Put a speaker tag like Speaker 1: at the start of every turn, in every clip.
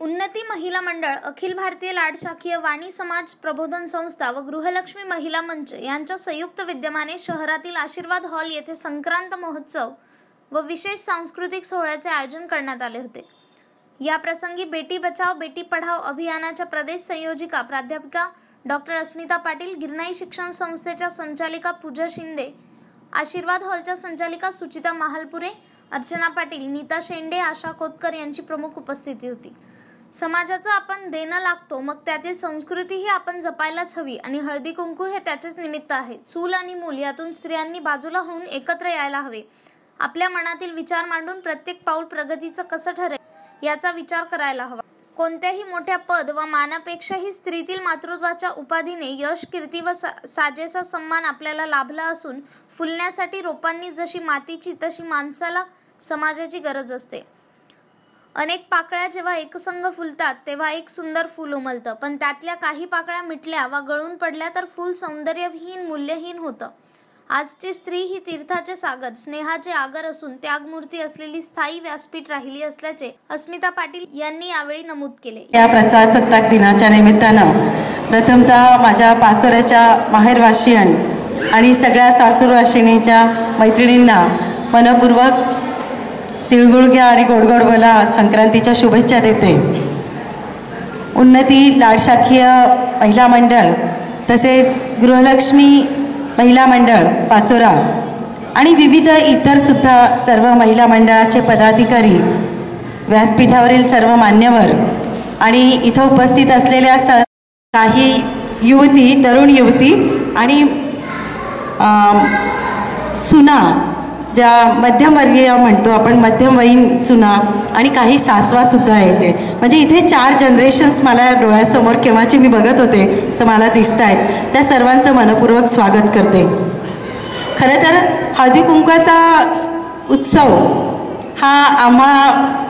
Speaker 1: उन्नती महिला मंडळ अखिल भारतीय लाडशाखीय वाणी समाज प्रबोधन संस्था व गृहलक्ष्मी महिला मंच यांच्या संयुक्त विद्यमाने शहरातील आशीर्वाद हॉल येथे संक्रांत महोत्सव व विशेष सांस्कृतिक सोहळ्याचे आयोजन करण्यात आले होते. या प्रसंगी बेटी बचाव बेटी पढाव अभियानाच्या प्रदेश संयोजिका प्राध्यापिका डॉक्टर अस्मिता पाटील गिरणाई शिक्षण संस्थेच्या संचालिका पूजा शिंदे आशीर्वाद हॉलच्या संचालिका सुचिता महालपुरे अर्चना पाटील नीता शेंडे आशा खोतकर यांची प्रमुख उपस्थिती होती. समाजाचं आपण देणं लागतो मग त्यातील संस्कृतीही आपण जपायलाच हवी आणि हळदी कुंकू हे त्याचेच निमित्त आहे. चूल आणि मूल यातून स्त्रियांनी बाजूला होऊन एकत्र यायला हवे. आपल्या मनातील विचार मांडून प्रत्येक पाऊल प्रगतीचं कसं ठरेल याचा विचार करायला हवा. कोणत्याही मोठ्या पद व मानापेक्षाही स्त्रीतील मातृत्वाच्या उपाधीने यश कीर्ती व सा साजेसा सन्मान आपल्याला लाभला असून फुलण्यासाठी रोपांनी जशी मातीची तशी माणसाला समाजाची गरज असते. अनेक पाकळ्या जेव्हा एकसंग फुलतात तेव्हा एक सुंदर फूल उमलतं. पण त्यातल्या काही पाकळ्या मिटल्या वा गळून पडल्या तर फूल सौंदर्यहीन मूल्यहीन होतं. आजची स्त्री ही तीर्थाचे सागर स्नेहाचे आगर असून त्यागमूर्ती असलेली स्थायी व्यासपीठ राहिली असल्याचे अस्मिता पाटील यांनी यावेळी नमूद केले.
Speaker 2: या प्रजासत्ताक दिनाच्या निमित्तानं प्रथमतः माझ्या पाचोऱ्याच्या माहेरवाशियन आणि सगळ्या सासूरवाशिनीच्या मैत्रिणींना मनपूर्वक तिळगुळ घ्या आणि गोडगोड बोला संक्रांतीच्या शुभेच्छा देते. उन्नती लाडशाखीय महिला मंडळ तसेच गृहलक्ष्मी महिला मंडळ पाचोरा आणि विविध इतर सुद्धा सर्व महिला मंडळाचे पदाधिकारी व्यासपीठावरील सर्व मान्यवर आणि इथं उपस्थित असलेल्या स काही युवती तरुण युवती आणि सुना ज्या मध्यमवर्गीय म्हणतो आपण मध्यमवयीन सुना आणि काही सासवासुद्धा येते ते. म्हणजे इथे चार जनरेशन्स मला डोळ्यासमोर केव्हाची मी बघत होते तर मला दिसत आहेत त्या सर्वांचं मनपूर्वक स्वागत करते. खरं तर हळदी कुंकाचा उत्सव हा आम्हा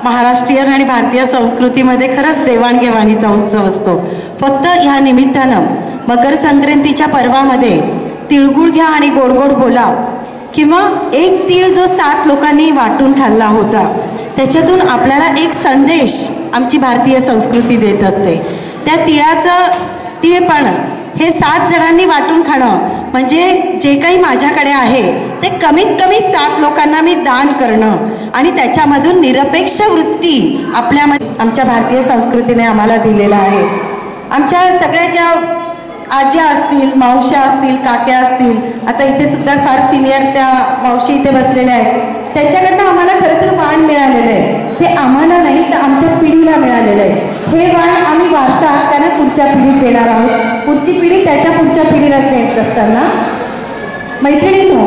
Speaker 2: महाराष्ट्रीयन आणि भारतीय संस्कृतीमध्ये खरंच देवाणघेवाणीचा उत्सव असतो. फक्त ह्या निमित्तानं मकर संक्रांतीच्या पर्वामध्ये तिळगुळ घ्या आणि गोड गोड बोला. किंवा एक तीळ जो सात लोकांनी वाटून खाल्ला होता त्याच्यातून आपल्याला एक संदेश आमची भारतीय संस्कृती देत असते. त्या तिळाचं तिळपण हे सात जणांनी वाटून खाणं म्हणजे जे काही माझ्याकडे आहे ते कमीत कमी सात लोकांना मी दान करणं आणि त्याच्यामधून निरपेक्ष वृत्ती आपल्यामध्ये आमच्या भारतीय संस्कृतीने आम्हाला दिलेला आहे. आमच्या सगळ्या ज्या आज्या असतील मावश्या असतील काक्या असतील आता इथे सुद्धा फार सिनियर त्या मावशी इथे बसलेल्या आहेत. त्यांच्याकडनं आम्हाला खरं तर वाण मिळालेलं आहे. हे आम्हाला नाही तर आमच्या पिढीला मिळालेलं आहे. हे वाण आम्ही वारसा त्यांना पुढच्या पिढीत देणार आहोत. पुढची पिढी त्याच्या पुढच्या पिढीला देत असताना मैत्रिणींनो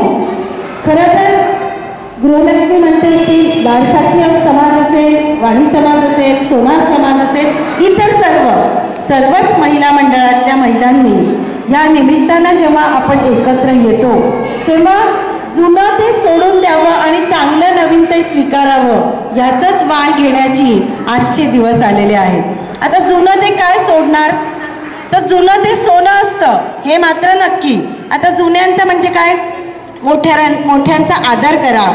Speaker 2: खरं तर गृहलक्ष्मी मंच असतील बालशास्त्रीय समाज असेल वाणी समाज असेल सोनार समाज असेल इतर सर्व सर्वच महिला मंडळातल्या महिलांनी या निमित्तानं जेव्हा आपण एकत्र येतो तेव्हा जुनं ते सोडून द्यावं आणि चांगलं नवीन ते स्वीकारावं याचंच वाण घेण्याची आजचे दिवस आलेले आहेत. आता जुनं ते काय सोडणार? तर जुनं ते सोनं असतं हे मात्र नक्की. आता जुन्यांचं म्हणजे काय? मोठ्या मोठ्यांचा आदर करा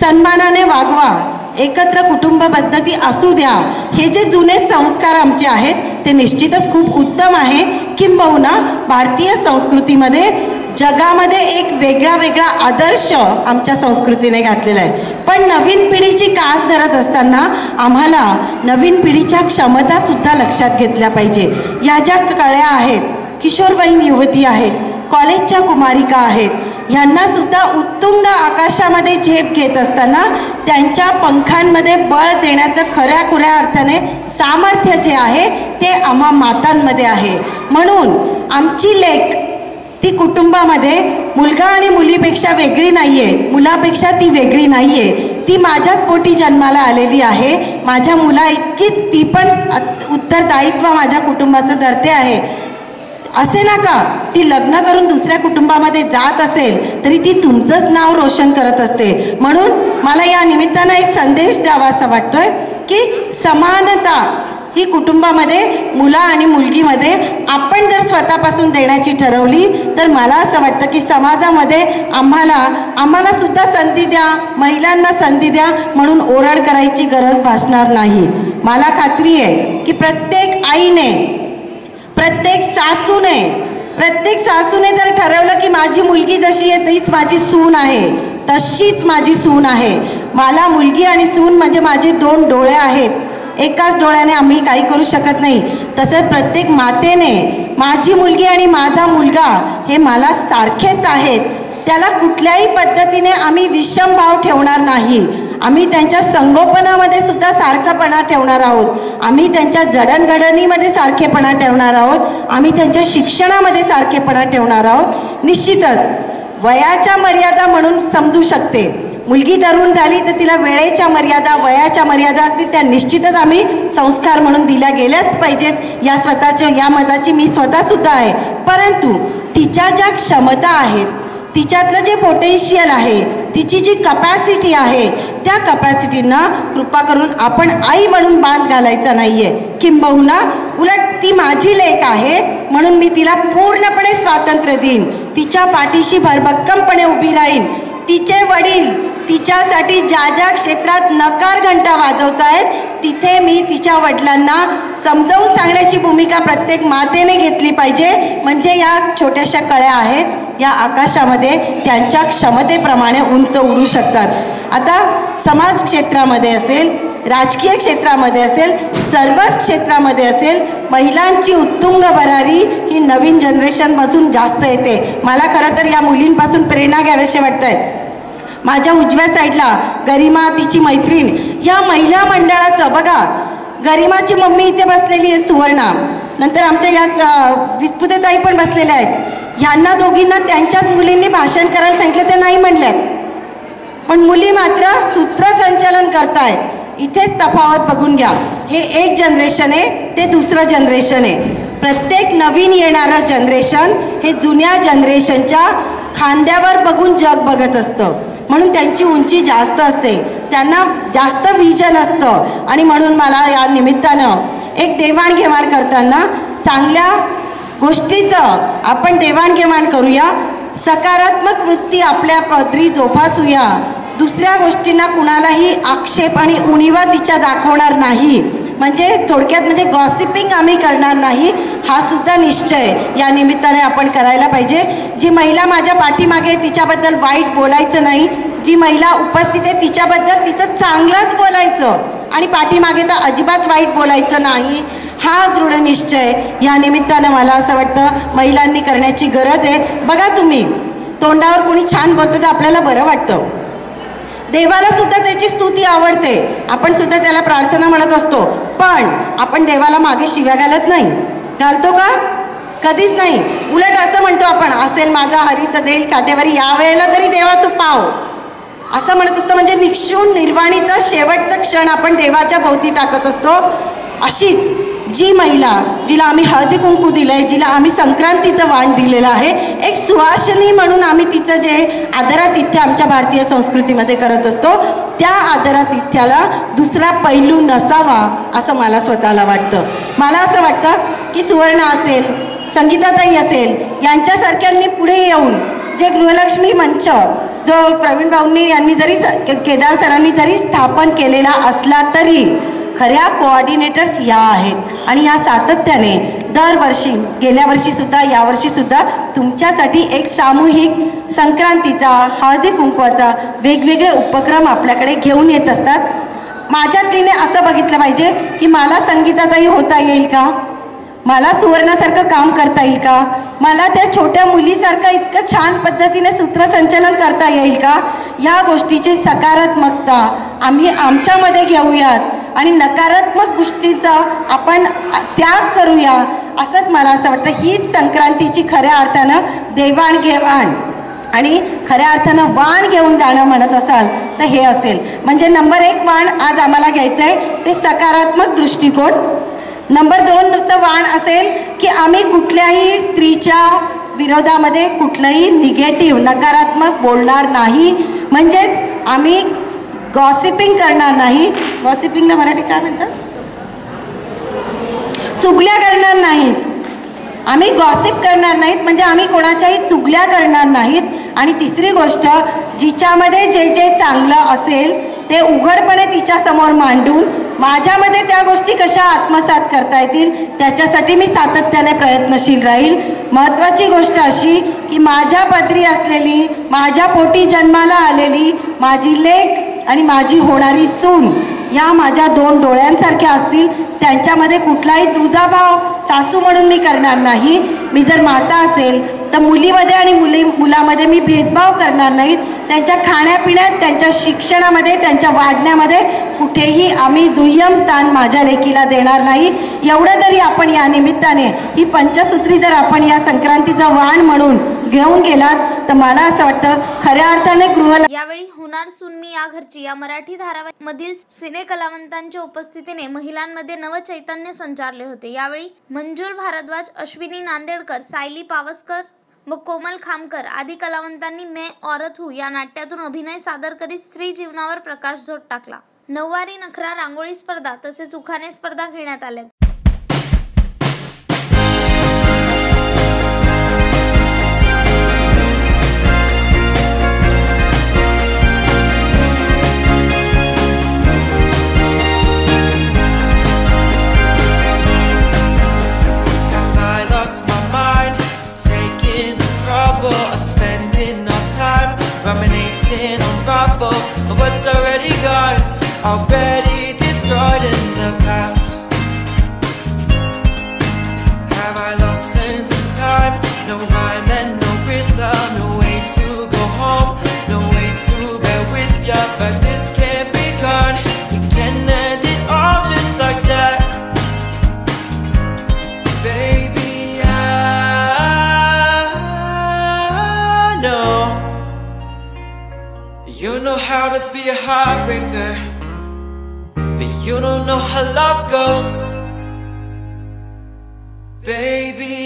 Speaker 2: सन्मानाने वागवा. एकत्र कुटुंब पद्धती असू द्या. हे जे जुने संस्कार आमचे आहेत ते निश्चितच खूप उत्तम आहे. किंबहुना भारतीय संस्कृतीमध्ये जगामध्ये एक वेगळा वेगळा आदर्श आमच्या संस्कृतीने घातलेला आहे. पण नवीन पिढीची कास धरत असताना आम्हाला नवीन पिढीच्या क्षमतासुद्धा लक्षात घेतल्या पाहिजे. या ज्या कळ्या आहेत किशोरवयीन युवती आहेत कॉलेजच्या कुमारिका आहेत ह्यांना सुद्धा उत्तुंग आकाशामध्ये झेप घेत असताना त्यांच्या पंखांमध्ये बळ देण्याचं खऱ्या खुऱ्या अर्थाने सामर्थ्य जे आहे ते आम्हा मातांमध्ये आहे. म्हणून आमची लेख ती कुटुंबामध्ये मुलगा आणि मुलीपेक्षा वेगळी नाही आहे मुलापेक्षा ती वेगळी नाही आहे ती माझ्याच पोटी जन्माला आलेली आहे. माझ्या मुला इतकीच ती पण उत्तरदायित्व माझ्या कुटुंबाचं धरते आहे. असे ना का ती लग्न करून दुसऱ्या कुटुंबामध्ये जात असेल तरी ती तुमचंच नाव रोशन करत असते. म्हणून मला या निमित्तानं एक संदेश द्यावा असा वाटतोय की समानता ही कुटुंबामध्ये मुला आणि मुलगीमध्ये आपण जर स्वतःपासून देण्याची ठरवली तर मला असं वाटतं की समाजामध्ये आम्हाला आम्हाला सुद्धा संधी द्या महिलांना संधी द्या म्हणून ओरड करायची गरज भासणार नाही. मला खात्री आहे की प्रत्येक आईने प्रत्येक सासूने प्रत्येक सासूने जर ठरवलं की माझी मुलगी जशी आहे तीच माझी सून आहे तशीच माझी सून आहे. मला मुलगी आणि सून म्हणजे माझे दोन डोळे आहेत. एकाच डोळ्याने आम्ही काही करू शकत नाही. तसंच प्रत्येक मातेने माझी मुलगी आणि माझा मुलगा हे मला सारखेच आहेत. त्याला कुठल्याही पद्धतीने आम्ही विषम भाव ठेवणार नाही. आम्ही त्यांच्या संगोपनामध्ये सुद्धा सारखापणा ठेवणार आहोत. आम्ही त्यांच्या जडणघडणीमध्ये सारखेपणा ठेवणार आहोत. आम्ही त्यांच्या शिक्षणामध्ये सारखेपणा ठेवणार आहोत. निश्चितच वयाच्या मर्यादा म्हणून समजू शकते. मुलगी तरुण झाली तर तिला वेळेच्या मर्यादा वयाच्या मर्यादा असतील त्या निश्चितच आम्ही संस्कार म्हणून दिल्या गेल्याच पाहिजेत. या स्वतःच्या या मताची मी स्वतःसुद्धा आहे. परंतु तिच्या ज्या क्षमता आहेत तिच्यातलं जे पोटेन्शियल आहे तिची जी कपॅसिटी आहे त्या कपॅसिटीनं कृपा करून आपण आई म्हणून बांध घालायचा नाहीये. किंबहुना उलट ती माझी लेख आहे म्हणून मी तिला पूर्णपणे स्वातंत्र्य देईन. तिच्या पाठीशी भरभक्कमपणे उभी राहीन. तिचे वडील तिच्यासाठी ज्या ज्या क्षेत्रात नकार घंटा वाजवत आहेत तिथे मी तिच्या वडिलांना समजावून सांगण्याची भूमिका प्रत्येक मातेने घेतली पाहिजे. म्हणजे या छोट्याशा कळ्या आहेत या आकाशामध्ये त्यांच्या क्षमतेप्रमाणे उंच उडू शकतात. आता समाज क्षेत्रामध्ये असेल राजकीय क्षेत्रामध्ये असेल सर्वच क्षेत्रामध्ये असेल महिलांची उत्तुंग भरारी ही नवीन जनरेशनपासून जास्त येते. मला खरं तर या मुलींपासून प्रेरणा घ्यावीशी वाटत आहे माझ्या उजव्या साईडला गरिमा तिची मैत्रीण. ह्या महिला मंडळाचं बघा गरिमाची मम्मी इथे बसलेली आहे सुवर्णा. नंतर आमच्या या विस्पुतेताई पण बसलेल्या आहेत. ह्यांना दोघींना त्यांच्याच मुलींनी भाषण करायला सांगितलं ते नाही म्हणल्यात. पण मुली मात्र सूत्रसंचालन करतायत इथेच तफावत बघून घ्या. हे एक जनरेशन आहे ते दुसरं जनरेशन आहे. प्रत्येक नवीन येणारं जनरेशन हे जुन्या जनरेशनच्या खांद्यावर बघून जग बघत असतं. म्हणून त्यांची उंची जास्त असते. त्यांना जास्त विजन असतं. आणि म्हणून मला या निमित्तानं एक देवाणघेवाण करताना चांगल्या गोष्टीचं आपण देवाणघेवाण करूया. सकारात्मक वृत्ती आपल्या पदरी जोपासूया. दुसऱ्या गोष्टींना कुणालाही आक्षेप आणि उणीवा तिच्या दाखवणार नाही. म्हणजे थोडक्यात म्हणजे गॉसिपिंग आम्ही करणार नाही हा सुद्धा निश्चय या निमित्ताने आपण करायला पाहिजे. जी महिला माझ्या पाठीमागे तिच्याबद्दल वाईट बोलायचं नाही. जी महिला उपस्थित आहे तिच्याबद्दल तिचं चांगलंच बोलायचं. आणि पाठीमागे तर अजिबात वाईट बोलायचं नाही. हा दृढ निश्चय या निमित्तानं मला असं वाटतं महिलांनी करण्याची गरज आहे. बघा तुम्ही तोंडावर कोणी छान बोलतं तर आपल्याला बरं वाटतं. देवाला सुद्धा त्याची स्तुती आवडते. आपण सुद्धा त्याला प्रार्थना म्हणत असतो. पण आपण देवाला मागे शिव्या घालत नाही. घालतो का? कधीच नाही. उलट असं म्हणतो आपण असेल माझा हरित देईल काटेवारी या वेळेला तरी देवा तू पाव. असं म्हणत असतो म्हणजे निक्षून निर्वाणीचा शेवटचा क्षण आपण देवाच्या भोवती टाकत असतो. अशीच जी महिला जिला आम्ही हळदी कुंकू दिलंय जिला आम्ही संक्रांतीचं वाण दिलेलं आहे एक सुहासिनी म्हणून आम्ही तिचं जे आदरातिथ्य आमच्या भारतीय संस्कृतीमध्ये करत असतो त्या आदरातिथ्याला दुसरा पैलू नसावा असं मला स्वतःला वाटतं. मला असं वाटतं की सुवर्ण असेल संगीताताई असेल यांच्यासारख्यांनी पुढे येऊन जे गृहलक्ष्मी मंच जो प्रवीण भाऊंनी यांनी जरी केदार सरांनी जरी स्थापन केलेला असला तरी खऱ्या कोऑर्डिनेटर्स या आहेत. आणि या सातत्याने दरवर्षी गेल्या वर्षीसुद्धा यावर्षीसुद्धा तुमच्यासाठी एक सामूहिक संक्रांतीचा हळदी कुंकवाचा वेगवेगळे उपक्रम आपल्याकडे घेऊन येत असतात. माझ्यातलीने असं बघितलं पाहिजे की मला संगीतातही होता येईल का? मला सुवर्णासारखं काम करता येईल का? मला त्या छोट्या मुलीसारखं इतकं छान पद्धतीने सूत्रसंचलन करता येईल का? या गोष्टीची सकारात्मकता आम्ही आमच्यामध्ये घेऊयात. आणि नकारात्मक गोष्टीचा आपण त्याग करूया असंच मला असं वाटतं. हीच संक्रांतीची खऱ्या अर्थानं देवाणघेवाण आणि खऱ्या अर्थानं वाण घेऊन जाणं म्हणत असाल तर हे असेल. म्हणजे नंबर एक वाण आज आम्हाला घ्यायचं आहे ते सकारात्मक दृष्टिकोन. नंबर दोनचं वाण असेल की आम्ही कुठल्याही स्त्रीच्या विरोधामध्ये कुठलंही निगेटिव्ह नकारात्मक बोलणार नाही. म्हणजेच आम्ही गॉसिपिंग करणार नाही. गॉसिपिंगला मराठी काय म्हणतात? चुगल्या करणार नाहीत. आम्ही गॉसिप करणार नाहीत म्हणजे आम्ही कोणाच्याही चुगल्या करणार नाहीत. आणि तिसरी गोष्ट जिच्यामध्ये जे जे चांगलं असेल ते उघडपणे तिच्यासमोर मांडून माझ्यामध्ये त्या गोष्टी कशा आत्मसात करता येतील त्याच्यासाठी मी सातत्याने प्रयत्नशील राहील. महत्त्वाची गोष्ट अशी की माझ्या पदरी असलेली माझ्या पोटी जन्माला आलेली माझी लेख आणि माझी होणारी सून या माझ्या दोन डोळ्यांसारख्या असतील त्यांच्यामध्ये कुठलाही दुजाभाव सासू म्हणून मी करणार नाही. मी जर माता असेल तर मुलीमध्ये आणि मुली मुलामध्ये मी भेदभाव करणार नाहीत. त्यांच्या खाण्यापिण्यात त्यांच्या शिक्षणामध्ये त्यांच्या वाढण्यामध्ये कुठेही आम्ही दुय्यम स्थान माझ्या लेकीला देणार नाही. एवढं तरी आपण या निमित्ताने ही पंचसूत्री जर आपण या संक्रांतीचा वाण म्हणून घेऊन गेलात तर मला असं वाटतं खऱ्या अर्थाने गृह
Speaker 1: यावेळी होणार सुनमी या घरची या मराठी धारावाहिकमधील सिने कलावंतांच्या उपस्थितीने महिलांमध्ये नवचैतन्य संचारले होते. यावेळी मंजुल भारद्वाज अश्विनी नांदेडकर सायली पावसकर व कोमल खामकर आदी कलावंतांनी मैं औरत हूँ या नाट्यातून अभिनय सादर करीत स्त्री जीवनावर प्रकाशझोत टाकला. नऊवारी नखरा रांगोळी स्पर्धा तसेच उखाणे स्पर्धा घेण्यात आल्या
Speaker 3: ruminating on rubble of what's already gone, already a heartbreaker, but you don't know how love goes. Baby,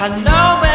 Speaker 3: I know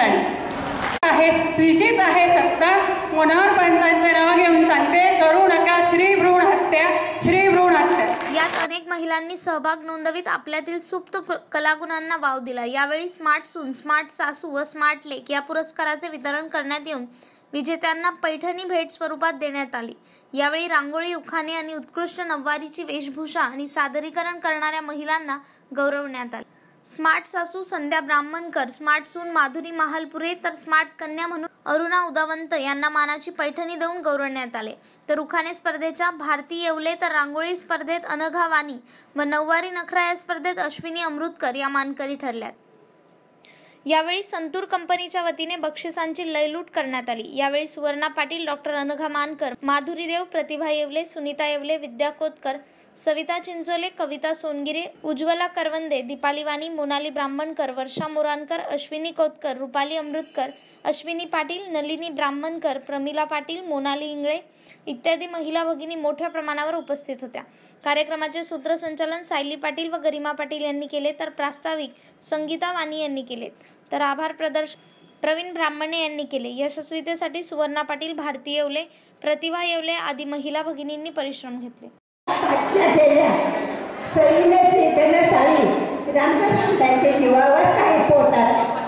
Speaker 4: राणी आहे स्त्रीचीच आहे सत्ता. मनोहर पंतांचे नाव घेऊन सांगते? करू नका श्री भ्रूण हत्या श्री भ्रूण हत्या.
Speaker 1: यात अनेक महिलांनी सहभाग नोंदवीत आपल्यातील सुप्त क- कलागुणांना वाव दिला. यावेळी स्मार्ट सून स्मार्ट सासू व स्मार्ट लेक या पुरस्काराचे वितरण करण्यात येऊन विजेत्यांना पैठणी भेट स्वरूपात देण्यात आली. यावेळी रांगोळी उखाणे आणि उत्कृष्ट नववारीची वेशभूषा आणि सादरीकरण करणाऱ्या महिलांना गौरवण्यात आले. स्मार्ट सासू संध्या ब्राह्मणकर स्मार्ट सून माधुरी महालपुरे तर स्मार्ट कन्या म्हणून अरुणा उदावंत यांना मानाची पैठणी देऊन गौरवण्यात आले. तर उखाणे स्पर्धेच्या भारती येवले तर रांगोळी स्पर्धेत अनघा वाणी व नऊवारी नखरा या स्पर्धेत अश्विनी अमृतकर या मानकरी ठरल्यात. यावेळी संतूर कंपनीच्या वतीने बक्षिसांची लयलूट करण्यात आली. यावेळी सुवर्णा पाटील डॉक्टर अनघा मानकर माधुरी देव प्रतिभा येवले सुनीता येवले विद्या कोतकर सविता चिंचोले कविता सोनगिरे उज्ज्वला करवंदे दीपाली वाणी मोनाली ब्राह्मणकर वर्षा मोरानकर अश्विनी कोतकर रुपाली अमृतकर अश्विनी पाटील नलिनी ब्राह्मणकर प्रमिला पाटील मोनाली इंगळे इत्यादी महिला भगिनी मोठ्या प्रमाणावर उपस्थित होत्या. कार्यक्रमाचे सूत्रसंचालन सायली पाटील व गरिमा पाटील यांनी केले तर प्रास्ताविक संगीता वाणी यांनी केले तर आभार प्रदर्श प्रवीण ब्राह्मणे यांनी केले. यशस्वीतेसाठी सुवर्णा पाटील भारती येवले प्रतिभा येवले आदी महिला भगिनींनी परिश्रम घेतले.
Speaker 5: सईने सीतेने साली रामकृष्ण त्यांचे जीवावर काही पोटात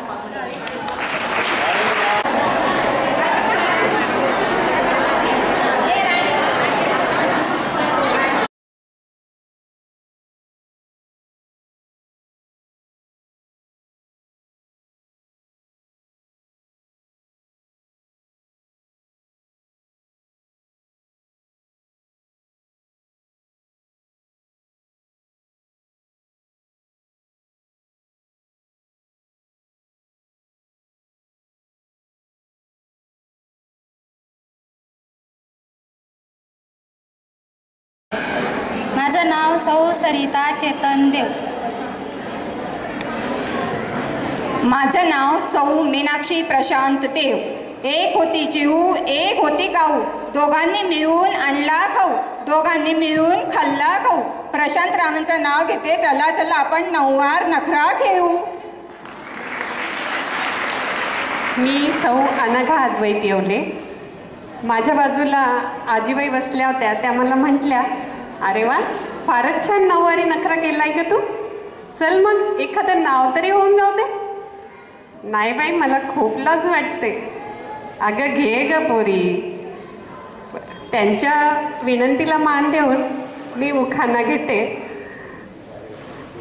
Speaker 6: माझं नाव सौ सरिता चेतन देव. माझं नाव सौ मीनाक्षी प्रशांत देव. एक होती चिहू एक होती काऊ. दोघांनी मिळून आणला खाऊ दोघांनी मिळून खाल्ला खाऊ प्रशांत रावांचं नाव घेते चला चला आपण नऊवार नखरा खेळू.
Speaker 7: मी सौ अनघा अद्वैत येवले. माझ्या बाजूला आजीबाई बसल्या होत्या त्या मला म्हटल्या अरे वा फारच छान नऊवारी नखरा केलाय का तू? चल मग एखादं नाव तरी होऊन जाऊ दे. नाही बाई मला खूप लाज वाटते. अगं घे ग पोरी. त्यांच्या विनंतीला मान देऊन मी उखाणा घेते.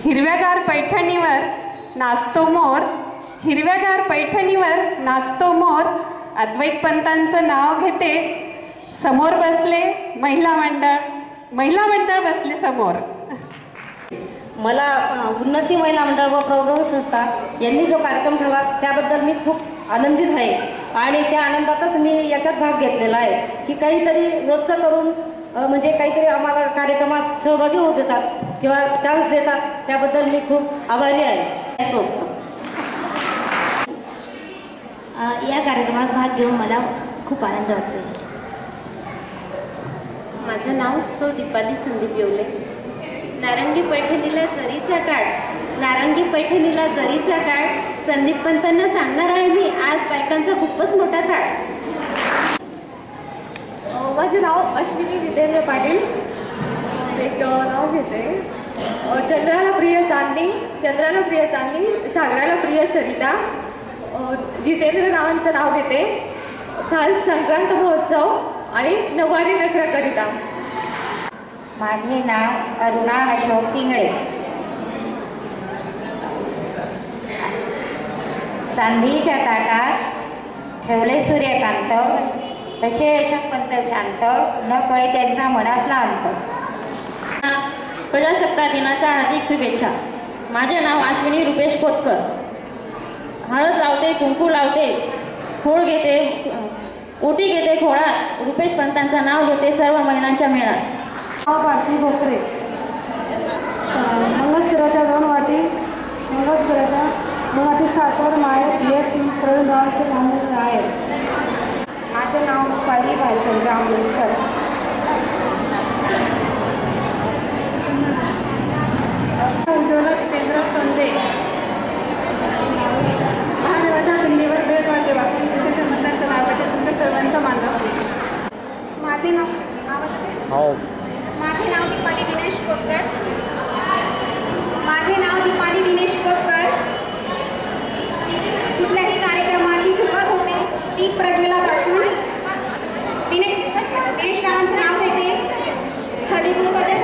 Speaker 7: हिरव्यागार पैठणीवर नाचतो मोर. हिरव्यागार पैठणीवर नाचतो मोर. अद्वैत पंतांचं नाव घेते. समोर बसले महिला मंडळ. महिला मंडळ बसले समोर.
Speaker 8: मला उन्नती महिला मंडळ व प्रबोधन संस्था यांनी जो कार्यक्रम ठेवला त्याबद्दल मी खूप आनंदित आहे. आणि त्या आनंदातच मी याच्यात भाग घेतलेला आहे की काहीतरी रोजचं करून म्हणजे काहीतरी आम्हाला कार्यक्रमात सहभागी होऊ देतात किंवा चान्स देतात त्याबद्दल मी खूप आभारी आहे. संस्था
Speaker 9: या कार्यक्रमात भाग घेऊन मला खूप आनंद वाटतो माझं नाव सौ दीपाली संदीप येवले. नारंगी पैठणीला जरीचा काळ नारंगी पैठणीला जरीचा काळ संदीप पंतांना सांगणार आहे मी आज बायकांचा खूपच मोठा थाट
Speaker 10: माझं नाव अश्विनी जितेंद्र पाटील. एक नाव घेते. चंद्राला प्रिय चांदणी चंद्राला प्रिय चांदणी सागराला प्रिय सरिता. जितेंद्र नावांचं नाव घेते. खास संक्रांत महोत्सव. आणि नवारी नखरा करिता.
Speaker 9: माझे नाव अरुणा अशोक पिंगळे. चांदीच्या ताटात ठेवले सूर्यकांत. तसे यशवंत शांत न कळे त्यांचा मनातला अंत
Speaker 8: प्रजासत्ताक दिनाच्या हार्दिक शुभेच्छा. माझे नाव अश्विनी रुपेश कोतकर हळद लावते कुंकू लावते खोळ घेते ओटी घेते खोळात रुपेश पंतांचं नाव घेते सर्व महिलांच्या मेळात.
Speaker 2: भारती भोकरे. मंगळसूत्राच्या दोन वाटी मंगळसूत्राच्या दोन वाटी सासर माहेर येस प्रवीण रावांचे मामूल आहे
Speaker 9: माझं नाव रुपाली भालचंद्र आंबेडकर.
Speaker 2: उज्ज्वला जितेंद्र संदे महादेवाच्या पिंडीवर भेट वाटे वाटून तिथे म्हणतात नावाचे तुमच्या सर्वांचा मानव
Speaker 6: माझे नाव आवाज येते? माझे नाव दीपाली दिनेश कोतकर माझे नाव दीपाली दिनेश कोतकर कुठल्याही कार्यक्रमाची सुरुवात होते ती प्रज्वलापासून. दिने दिनेश रावांचं नाव घेते. हळदी कुंकाच्या